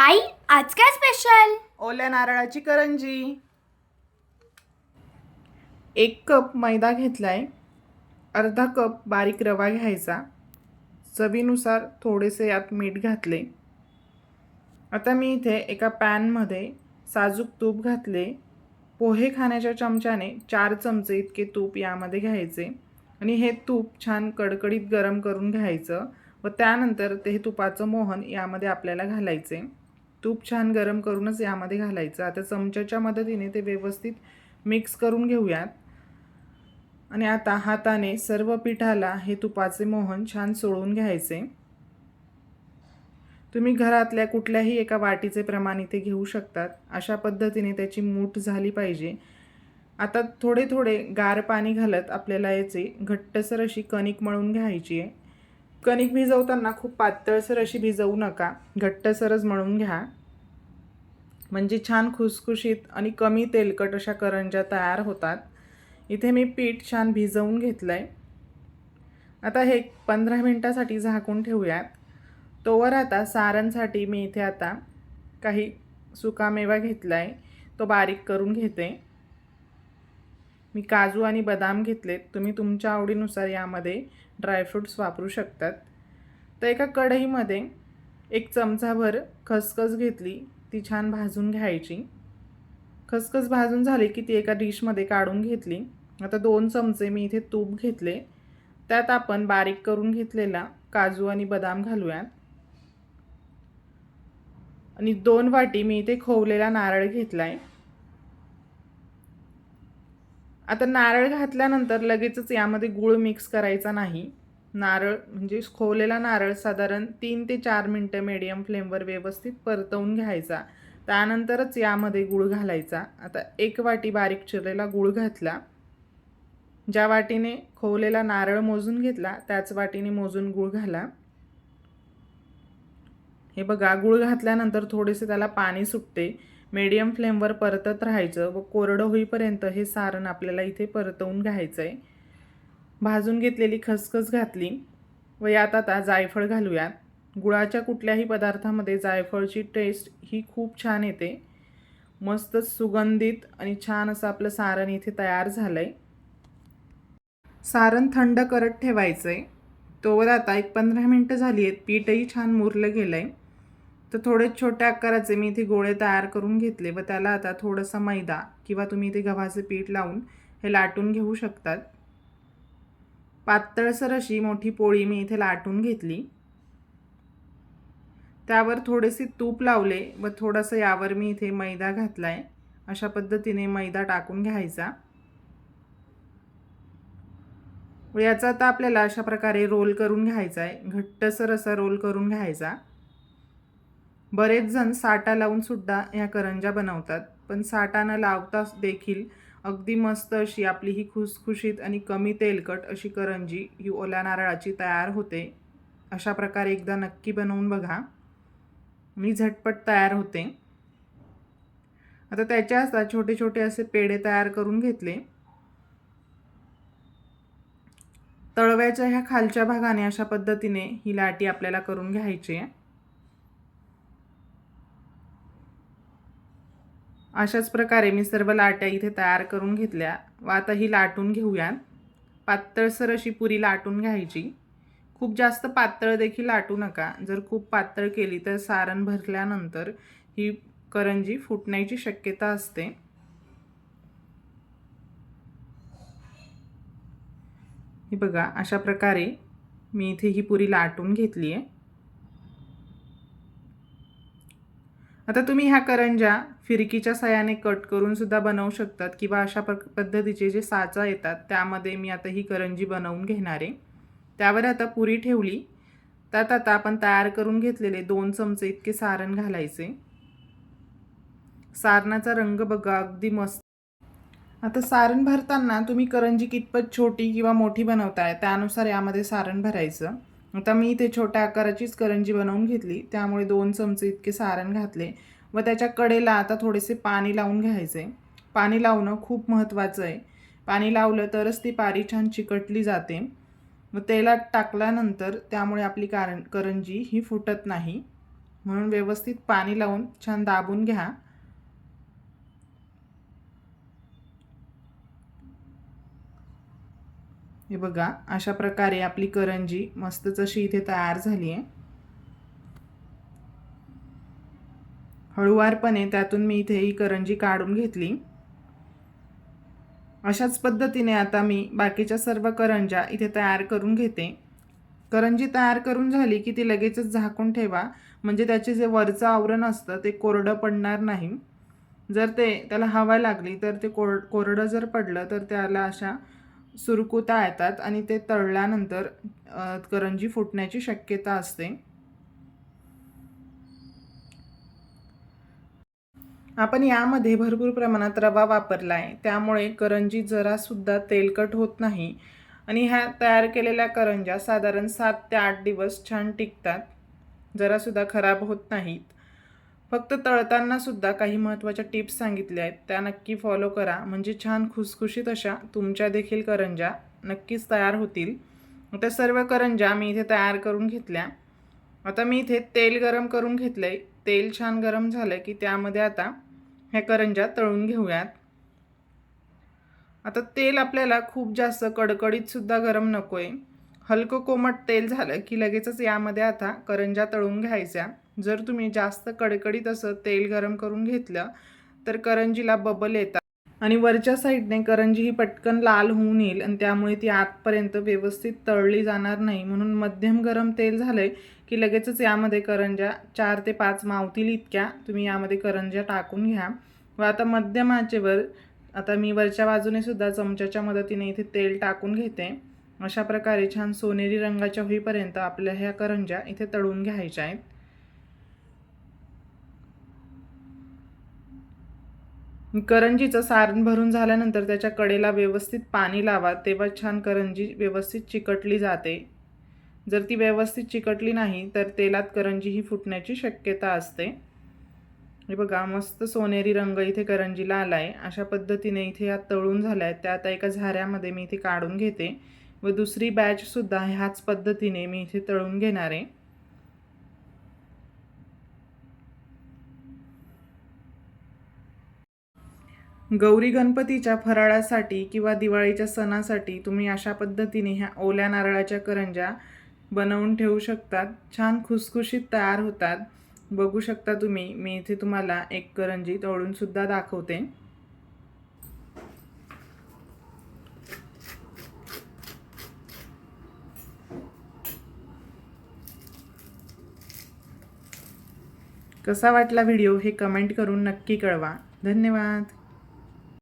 आई आज काय स्पेशल ओल्या नारळाची करंजी. एक कप मैदा घेतलाय. अर्धा कप बारीक रवा घ्यायचा. चवीनुसार थोडेसे यात मीठ घातले. आता मी इथे एका पॅनमध्ये साजूक तूप घातले. पोहे खाण्याच्या चमच्याने चार चमचे इतके तूप यामध्ये घ्यायचे. आणि हे तूप छान कडकडीत गरम करून घ्यायचं व त्यानंतर ते तुपाचं मोहन यामध्ये आपल्याला घालायचे. तूप छान गरम करूनच यामध्ये घालायचं. आता चमच्याच्या मदतीने ते व्यवस्थित मिक्स करून घेऊयात. आणि आता हाताने सर्व पिठाला हे तुपाचे मोहन छान सोडून घ्यायचे. तुम्ही घरातल्या कुठल्याही एका वाटीचे प्रमाण इथे घेऊ शकतात. अशा पद्धतीने त्याची मूठ झाली पाहिजे. आता थोडे थोडे गार पाणी घालत आपल्याला याचे घट्टसर अशी कणिक मळून घ्यायची आहे. कणिक भिजवताना खूप पातळसर अशी भिजवू नका. घट्टसरच म्हणून घ्या. म्हणजे छान खुसखुशीत आणि कमी तेलकट अशा करंज्या तयार होतात. इथे मी पीठ छान भिजवून घेतलं आहे आता हे पंधरा मिनटासाठी झाकून ठेवूयात. तोवर आता सारणसाठी मी इथे आता काही सुकामेवा घेतला आहे तो बारीक करून घेते. मी काजू आणि बदाम घेतलेत तुम्ही तुमच्या आवडीनुसार यामध्ये ड्रायफ्रूट्स वापरू शकतात. तर एका कढईमध्ये एक चमचाभर खसखस घेतली. ती छान भाजून घ्यायची. खसखस भाजून झाली की ती एका डिशमध्ये काढून घेतली. आता दोन चमचे मी इथे तूप घेतले. त्यात आपण बारीक करून घेतलेला काजू आणि बदाम घालूयात. आणि दोन वाटी मी इथे खोवलेला नारळ घेतला आहे आता नारळ घातल्यानंतर लगेचच यामध्ये गूळ मिक्स करायचा नाही. नारळ म्हणजे खोवलेला नारळ साधारण तीन ते चार मिनटं मीडियम फ्लेमवर व्यवस्थित परतवून घ्यायचा. त्यानंतरच यामध्ये गूळ घालायचा. आता एक वाटी बारीक चिरलेला गूळ घातला. ज्या वाटीने खोवलेला नारळ मोजून घेतला त्याच वाटीने मोजून गूळ घाला. हे बघा गूळ घातल्यानंतर थोडेसे त्याला पाणी सुटते. मीडियम फ्लेमवर परतत राहायचं व कोरडं होईपर्यंत हे सारण आपल्याला इथे परतवून घ्यायचं आहे भाजून घेतलेली खसखस घातली व यात आता जायफळ घालूयात. गुळाच्या कुठल्याही पदार्थामध्ये जायफळची टेस्ट ही खूप छान येते. मस्त सुगंधित आणि छान असं आपलं सारण इथे तयार झालं आहे सारण थंड करत ठेवायचं आहे तोवर आता एक पंधरा मिनटं झाली आहेत. पीठही छान मुरलं गेलं आहे तर थोडे छोट्या आकाराचे मी इथे गोळे तयार करून घेतले व त्याला आता थोडंसं मैदा किंवा तुम्ही इथे गव्हाचे पीठ लावून हे लाटून घेऊ शकतात. पातळसर अशी मोठी पोळी मी इथे लाटून घेतली. त्यावर थोडेसे तूप लावले व थोडंसं यावर मी इथे मैदा घातला आहे अशा पद्धतीने मैदा टाकून घ्यायचा. व याचा आता आपल्याला अशा प्रकारे रोल करून घ्यायचा आहे. घट्टसर असा रोल करून घ्यायचा. बरेच जण साटा लावून सुद्धा ह्या करंज्या बनवतात. पण साठा न लावता देखील अगदी मस्त अशी आपली ही खुसखुशीत आणि कमी तेलकट अशी करंजी ही ओल्या नारळाची तयार होते. अशा प्रकारे एकदा नक्की बनवून बघा. मी झटपट तयार होते. आता त्याच्या असता छोटे छोटे असे पेढे तयार करून घेतले. तळव्याच्या ह्या खालच्या भागाने अशा पद्धतीने ही लाटी आपल्याला करून घ्यायची आहे. अशाच प्रकारे मी सर्व लाट्या इथे तयार करून घेतल्या. व आता ही लाटून घेऊयात. पातळसर अशी पुरी लाटून घ्यायची. खूप जास्त पातळ देखील लाटू नका. जर खूप पातळ केली तर सारण भरल्यानंतर ही करंजी फुटण्याची शक्यता असते. हे बघा अशा प्रकारे मी इथे ही पुरी लाटून घेतली आहे आता तुम्ही ह्या करंज्या फिरकीच्या साह्याने कट करून सुद्धा बनवू शकतात किंवा अशा प पद्धतीचे जे साचा येतात त्यामध्ये मी आता ही करंजी बनवून घेणार आहे. त्यावर आता पुरी ठेवली. त्यात आता आपण तयार करून घेतलेले दोन चमचे इतके सारण घालायचे. सारणाचा रंग बघा अगदी मस्त. आता सारण भरताना तुम्ही करंजी कितपत छोटी किंवा मोठी बनवताय त्यानुसार यामध्ये सारण भरायचं. आता मी ते छोट्या आकाराचीच करंजी बनवून घेतली. त्यामुळे दोन चमचे इतके सारण घातले. व त्याच्या कडेला आता थोडेसे पाणी लावून घ्यायचे. पाणी लावणं खूप महत्त्वाचं आहे. पाणी लावलं तरच ती पारी छान चिकटली जाते. व तेलात टाकल्यानंतर त्यामुळे आपली कारण करंजी ही फुटत नाही. म्हणून व्यवस्थित पाणी लावून छान दाबून घ्या. हे बघा अशा प्रकारे आपली करंजी मस्तच अशी इथे तयार झाली आहे. हळुवारपणे त्यातून मी इथे ही करंजी काढून घेतली. अशाच पद्धतीने आता मी बाकीच्या सर्व करंज्या इथे तयार करून घेते. करंजी तयार करून झाली की ती लगेचच झाकून ठेवा म्हणजे त्याचे जे वरचं आवरण असतं ते कोरडं पडणार नाही. जर ते त्याला हवा लागली तर ते कोर कोरडं जर पडलं तर त्याला अशा सुरकुता येतात आणि ते तळल्यानंतर करंजी फुटण्याची शक्यता असते. आपण यामध्ये भरपूर प्रमाणात रवा वापरला आहे त्यामुळे करंजी जरासुद्धा तेलकट होत नाही आणि ह्या तयार केलेल्या करंज्या साधारण सात ते आठ दिवस छान टिकतात. जरासुद्धा खराब होत नाहीत. फक्त तळताना सुद्धा काही महत्त्वाच्या टिप्स सांगितल्या आहेत. त्या नक्की फॉलो करा. म्हणजे छान खुसखुशीत अशा तुमच्या देखील करंज्या नक्कीच तयार होतील. त्या सर्व करंज्या मी इथे तयार करून घेतल्या. आता मी इथे तेल गरम करून घेतलं आहे तेल छान गरम झालं की त्यामध्ये आता ह्या करंज्या तळून घेऊयात. आता तेल आपल्याला खूप जास्त कडकडीतसुद्धा गरम नको आहे हलकं कोमट तेल झालं की लगेचच यामध्ये आता करंज्या तळून घ्यायच्या. जर तुम्ही जास्त कडकडीत असं तेल गरम करून घेतलं तर करंजीला बबल येतात. आणि वरच्या साईडने करंजी ही पटकन लाल होऊन येईल आणि त्यामुळे ती आतपर्यंत व्यवस्थित तळली जाणार नाही. म्हणून मध्यम गरम तेल झालंय की लगेचच यामध्ये करंज्या चार ते पाच मावतील इतक्या तुम्ही यामध्ये करंज्या टाकून घ्या. व आता मध्यम आचेवर आता मी वरच्या बाजूने सुद्धा चमच्याच्या मदतीने इथे तेल टाकून घेते. अशा प्रकारे छान सोनेरी रंगाच्या होईपर्यंत आपल्या ह्या करंज्या इथे तळून घ्यायच्या आहेत. करंजीचं सारण भरून झाल्यानंतर त्याच्या कडेला व्यवस्थित पाणी लावा तेव्हा छान करंजी व्यवस्थित चिकटली जाते. जर ती व्यवस्थित चिकटली नाही तर तेलात करंजी ही फुटण्याची शक्यता असते. हे बघा मस्त सोनेरी रंग इथे करंजीला आला आहे अशा पद्धतीने इथे या तळून झाल्या आहेत. त्या आता एका झाऱ्यामध्ये मी इथे काढून घेते. व दुसरी बॅचसुद्धा ह्याच पद्धतीने मी इथे तळून घेणार आहे. गौरी गणपतीच्या फराळासाठी किंवा दिवाळीच्या सणासाठी तुम्ही अशा पद्धतीने ह्या ओल्या नारळाच्या करंज्या बनवून ठेवू शकतात. छान खुसखुशीत तयार होतात. बघू शकता तुम्ही मी इथे तुम्हाला एक करंजी तळूनसुद्धा दाखवते. कसा वाटला व्हिडिओ हे कमेंट करून नक्की कळवा. धन्यवाद.